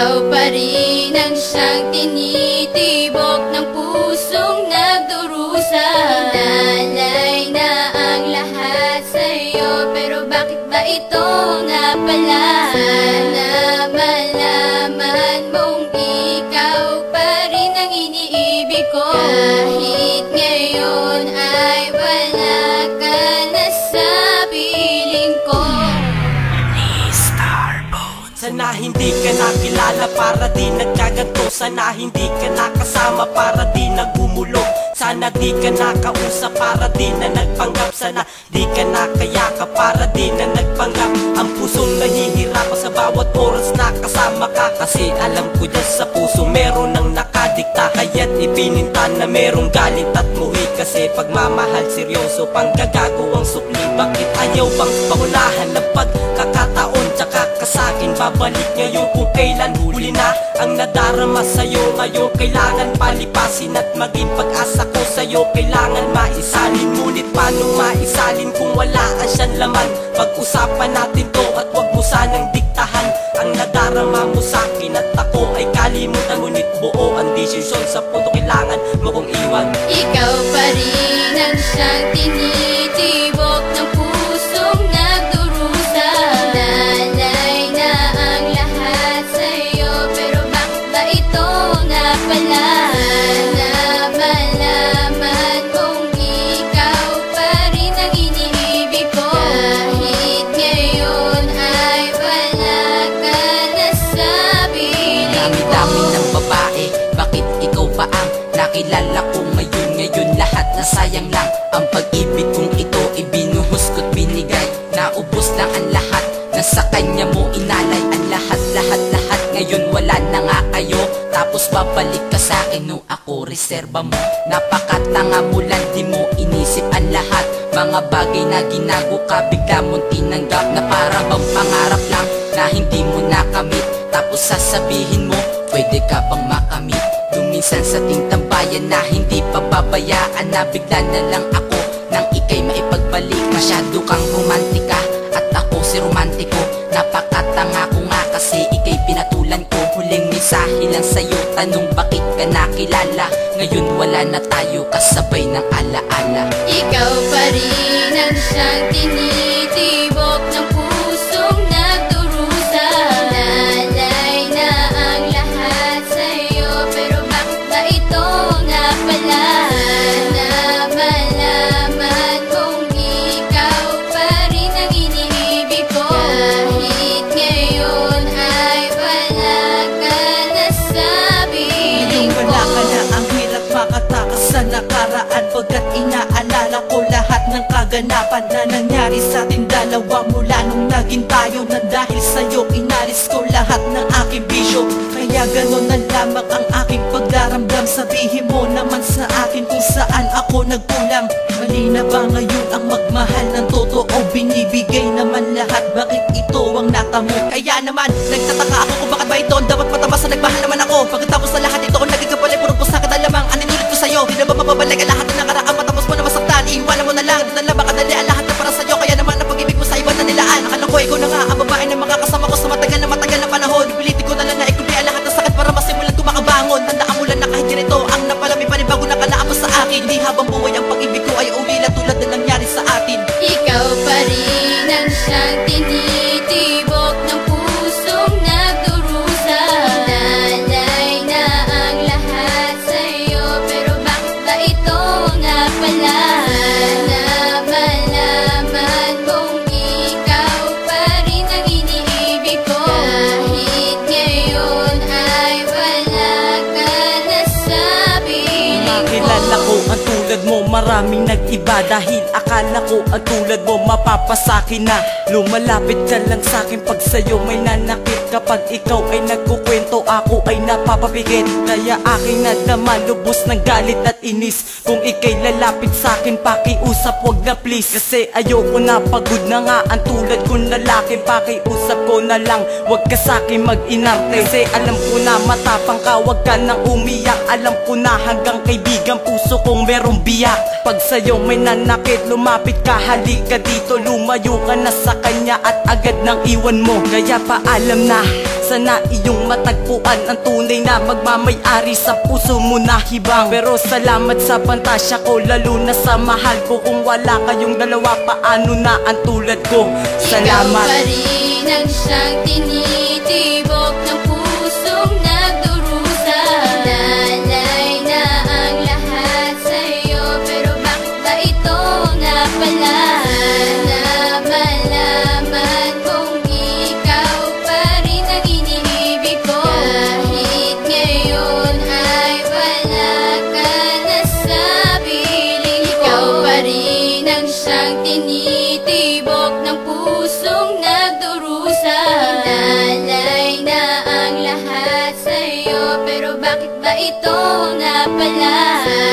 Ikaw pa rin ang siyang tinitibok ng pusong nagdurusa Hinalay na ang lahat sa'yo Pero bakit ba ito nga pala? Sana malaman mong ikaw pa rin ang iniibig ko Sana hindi ka nakilala para di nagkaganto. Sana hindi ka nakasama para di nagumulog Sana di ka nakausap para di na nagpanggap. Sana di ka nakayaka para di na nagpanggap. Ang pusong nahihirapan sa bawat oras na kasama ka Kasi alam ko dyan sa puso meron ng nakadikta. Kaya't ipininta na merong galit at muhi. Kasi pagmamahal seryoso pang gagago ang supli Bakit ayaw bang paunahan ng pagkakataon kailan huli na Ang nadarama sa'yo? Ngayon kailangan palipasin At maging pag-asa ko sa'yo. Kailangan maisalin Ngunit paano maisalin kung wala ang siyang laman? Pag-usapan natin to at wag mo sanang diktahan Ang nadarama mo sa'kin. At ako ay kalimutan Ngunit buo ang desisyon sa punto. Kailangan mo kong iwan. Ikaw pa rin ang siyang tinitibok ito nga pala? Sana malaman mong ikaw pa rin ang iniibig ko. Kahit ngayon ay wala ka na sa piling ko. Dami-dami ng babae Bakit ikaw pa ang nakilala ko? Ngayon Ngayon lahat na sayang lang. Ang pag-ibig kong Tapos babalik ka sa akin No ako reserba mo. Napakatanga mo lang di mo inisip ang lahat. Mga bagay na ginago ka Bigla mong tinanggap Na para bang pangarap lang Na hindi mo nakamit. Tapos sasabihin mo Pwede ka bang makamit? Luminsan sa tingtambayan na hindi pa babayaan Na bigla na lang ako Nang ikay maipagbalik Masyado kang romantika mensahe lang sa'yo. Tanong bakit ka nakilala? Ngayon wala na tayo kasabay ng alaala. Ikaw pa rin ang siyang tinitibok nakaraan Pagkat inaalala ko lahat ng kaganapan Na nangyari sa ating dalawa mula nung naging tayo Na dahil sa'yo inalis ko lahat ng aking bisyo. Kaya ganon na lamang ang aking pagdaramdam Sabihin mo naman sa akin kung saan ako nagkulang. Mali na ba ngayon ang magmahal ng totoo? Binibigay naman lahat, bakit ito ang natamo Kaya naman, nagtataka ako kung bakit ba ito dapat matamas na nagmahal naman maraming nag-iba Dahil akala ko ang tulad mo mapapasakin na. Lumalapit ka lang sa'kin pag sa'yo may nanakit. Kapag ikaw ay nagkukwento ako ay napapapigit Kaya aking nadama lubos ng galit at inis. Kung ikay lalapit sa'kin pakiusap wag na please. Kasi ayoko na pagod na nga. Ang tulad kong lalaki Pakiusap ko na lang. Wag ka sa'kin mag-inarte. Kasi alam ko na matapang ka wag ka nang umiyak. Alam ko na hanggang kaibigan puso kong merong biyak Pag sa'yo may nanakit lumapit ka. Halika dito Lumayo ka na sa kanya at agad nang iwan mo. Kaya paalam na Sana iyong matagpuan Ang tunay na magmamayari sa puso mo na hibang. Pero salamat sa pantasya ko Lalo na sa mahal ko. Kung wala kayong dalawa Paano na ang tulad ko? Ikaw pa Salamat rin ang siyang tinitibok nagdurusa Hinalay na ang lahat sa'yo Pero bakit ba ito nga pala?